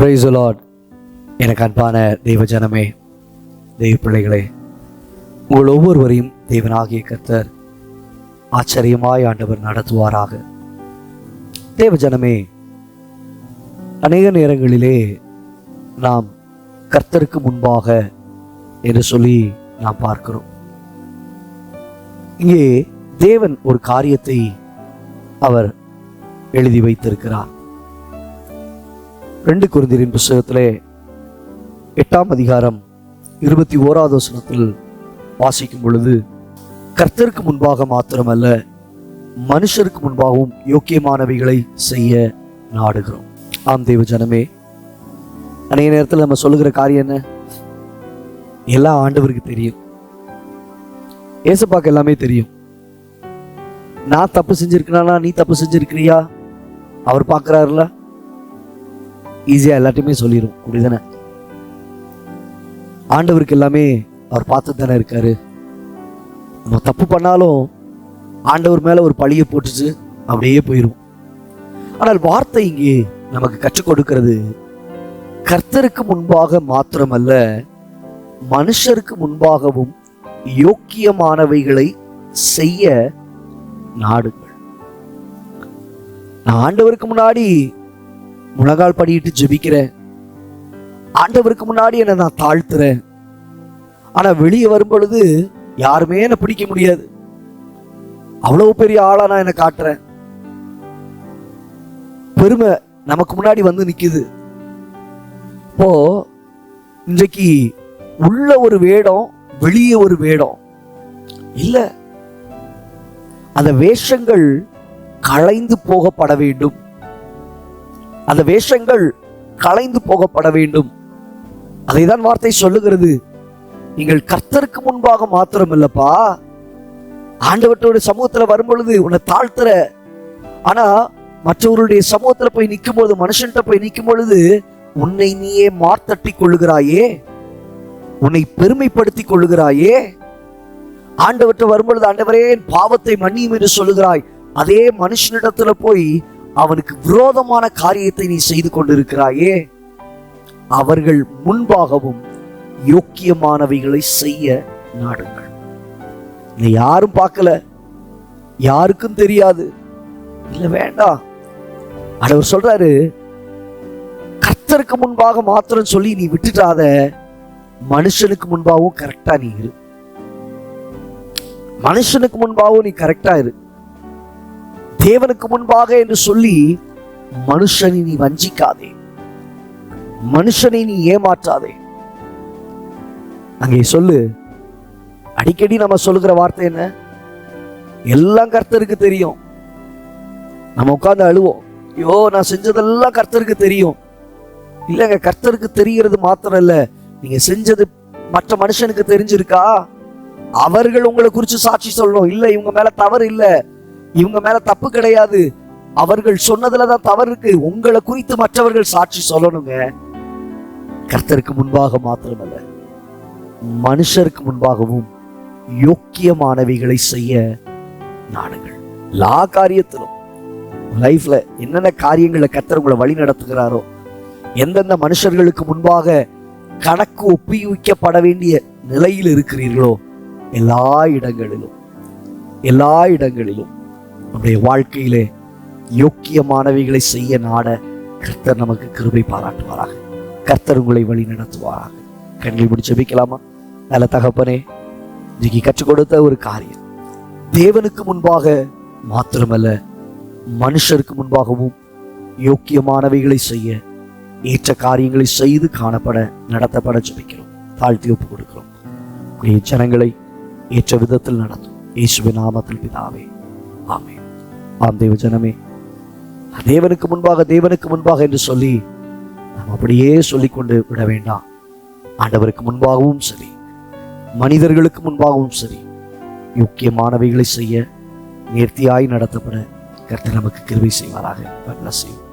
Price Lord எனக்கு அன்பான தெய்வ ஜனமே தெய்வ பிள்ளைகளே உங்கள் ஒவ்வொருவரையும் தேவனாகிய கர்த்தர் ஆச்சரியமாய் ஆண்டவர் நடத்துவாராக. தேவ ஜனமே அநேக நேரங்களிலே நாம் கர்த்தருக்கு முன்பாக என்று சொல்லி நாம் பார்க்கிறோம். இங்கே தேவன் ஒரு காரியத்தை அவர் எழுதி வைத்திருக்கிறார். ரெண்டு குருந்திரின் புஸ்தகத்திலே எட்டாம் அதிகாரம் இருபத்தி ஓராவது வசனத்தில் வாசிக்கும் பொழுது கர்த்தருக்கு முன்பாக மாத்திரமல்ல மனுஷருக்கு முன்பாகவும் யோக்கியமானவைகளை செய்ய நாடுகிறோம். ஆம் தேவ ஜனமே அநேக நேரத்தில் நம்ம சொல்லுகிற காரியம் என்ன? எல்லாம் ஆண்டவருக்கு தெரியும். ஏசப்பாக்கு எல்லாமே தெரியும். நான் தப்பு செஞ்சிருக்கிறானா நீ தப்பு செஞ்சிருக்கிறியா? அவர் பார்க்கறாருல? ஈஸியாக எல்லாத்தையுமே சொல்லிடும் அப்படிதானே ஆண்டவருக்கு எல்லாமே அவர் பார்த்து தானே இருக்காரு. நம்ம தப்பு பண்ணாலும் ஆண்டவர் மேல ஒரு பழியை போட்டுச்சு அப்படியே போயிடும் ஆனால் வார்த்தை இங்கே நமக்கு கற்றுக் கொடுக்கிறது கர்த்தருக்கு முன்பாக மாத்திரமல்ல மனுஷருக்கு முன்பாகவும் யோக்கியமானவைகளை செய்ய நாடுங்கள். நான் ஆண்டவருக்கு முன்னாடி முழங்கால் படியிட்டு ஜெபிக்கிறேன். ஆண்டவருக்கு முன்னாடி என்னை நான் தாழ்த்துறேன். ஆனா வெளியே வரும் பொழுது யாருமே என்னை பிடிக்க முடியாது. அவ்வளவு பெரிய ஆளா நான் என்னை காட்டுறேன். பெருமை நமக்கு முன்னாடி வந்து நிக்குது. இப்போ இன்றைக்கு உள்ள ஒரு வேடம் வெளியே ஒரு வேடம். இல்ல. அந்த வேஷங்கள் களைந்து போகப்பட வேண்டும். அந்த வேஷங்கள் களைந்து போகப்பட வேண்டும். அதைதான் வார்த்தை சொல்லுகிறது. நீங்கள் கர்த்தருக்கு முன்பாக மாத்திரம் இல்லப்பா ஆண்டவற்றோட சமூகத்துல வரும்பொழுது உன்னை தாழ்த்துற. ஆனா மற்றவருடைய சமூகத்துல போய் நிற்கும் பொழுது மனுஷன்கிட்ட போய் நிற்கும் பொழுது உன்னை நீயே மார்த்தட்டி கொள்ளுகிறாயே. உன்னை பெருமைப்படுத்தி கொள்ளுகிறாயே. ஆண்டவற்றை வரும்பொழுது ஆண்டவரே பாவத்தை மன்னியும் என்று சொல்லுகிறாய். அதே மனுஷனிடத்துல போய் அவனுக்கு விரோதமான காரியத்தை நீ செய்து கொண்டிருக்கிறாயே அவர்கள் முன்பாகவும் யோக்கியமானவைகளை செய்ய நாடுங்கள். இதை யாரும் பார்க்கல யாருக்கும் தெரியாது. இல்ல வேண்டாம். அவர் சொல்றாரு கர்த்தருக்கு முன்பாக மாத்திரம் சொல்லி நீ விட்டுட்டாத மனுஷனுக்கு முன்பாகவும் கரெக்டா நீ இரு. மனுஷனுக்கு முன்பாகவும் நீ கரெக்டா இரு. தேவனுக்கு முன்பாக என்று சொல்லி மனுஷனை நீ வஞ்சிக்காதே. மனுஷனை நீ ஏமாற்றாதே. அங்கே சொல்லு அடிக்கடி நம்ம சொல்லுகிற வார்த்தை என்ன? எல்லாம் கர்த்தருக்கு தெரியும். நம்ம உட்கார்ந்து அழுவோம். ஐயோ நான் செஞ்சதெல்லாம் கர்த்தருக்கு தெரியும். இல்லைங்க கர்த்தருக்கு தெரிகிறது மாத்திரம் இல்ல நீங்க செஞ்சது மற்ற மனுஷனுக்கு தெரிஞ்சிருக்கா? அவர்கள் உங்களை குறிச்சு சாட்சி சொல்லணும். இல்ல இவங்க மேல தவறு இல்லை. இவங்க மேல தப்பு கிடையாது. அவர்கள் சொன்னதுலதான் தவறு இருக்கு. உங்களை குறித்து மற்றவர்கள் சாட்சி சொல்லணுங்க. கர்த்தருக்கு முன்பாக மாத்திரமல்ல. மனுஷருக்கு முன்பாகவும் யோக்கியமானவைகளை செய்ய நாடுங்கள். எல்லா காரியத்திலும் லைஃப்ல என்னென்ன காரியங்களை கர்த்தர் உங்களை வழி நடத்துகிறாரோ எந்தெந்த மனுஷர்களுக்கு முன்பாக கணக்கு ஒப்பிவிக்கப்பட வேண்டிய நிலையில் இருக்கிறீர்களோ எல்லா இடங்களிலும் எல்லா இடங்களிலும் நம்முடைய வாழ்க்கையிலே யோக்கியமானவைகளை செய்ய நாட கர்த்தர் நமக்கு கிருபை பாராட்டுவாராக. கர்த்தர் உங்களை வழி நடத்துவாராக. கண்களை முடிச்சு ஜெபிக்கலாமா? நல்ல தகப்பனே இன்னைக்கு கற்றுக் கொடுத்த ஒரு காரியம். தேவனுக்கு முன்பாக மாத்திரமல்ல மனுஷருக்கு முன்பாகவும் யோக்கியமானவைகளை செய்ய ஏற்ற காரியங்களை செய்து காணப்பட நடத்தப்பட ஜபிக்கிறோம். தாழ்த்தி ஒப்பு கொடுக்கிறோம். உடைய ஜனங்களை ஏற்ற விதத்தில் நடத்தும். இயேசுவின் நாமத்தில் பிதாவே. ஆமே ஆம் தேவ ஜனமே. தேவனுக்கு முன்பாக தேவனுக்கு முன்பாக என்று சொல்லி நாம் அப்படியே சொல்லிக்கொண்டு விட வேண்டாம். ஆண்டவருக்கு முன்பாகவும் சரி மனிதர்களுக்கு முன்பாகவும் சரி யோக்கியமானவைகளை செய்ய நேர்த்தியாய் நடத்தப்பட கர்த்தர் நமக்கு கிருவை செய்வாராக. God.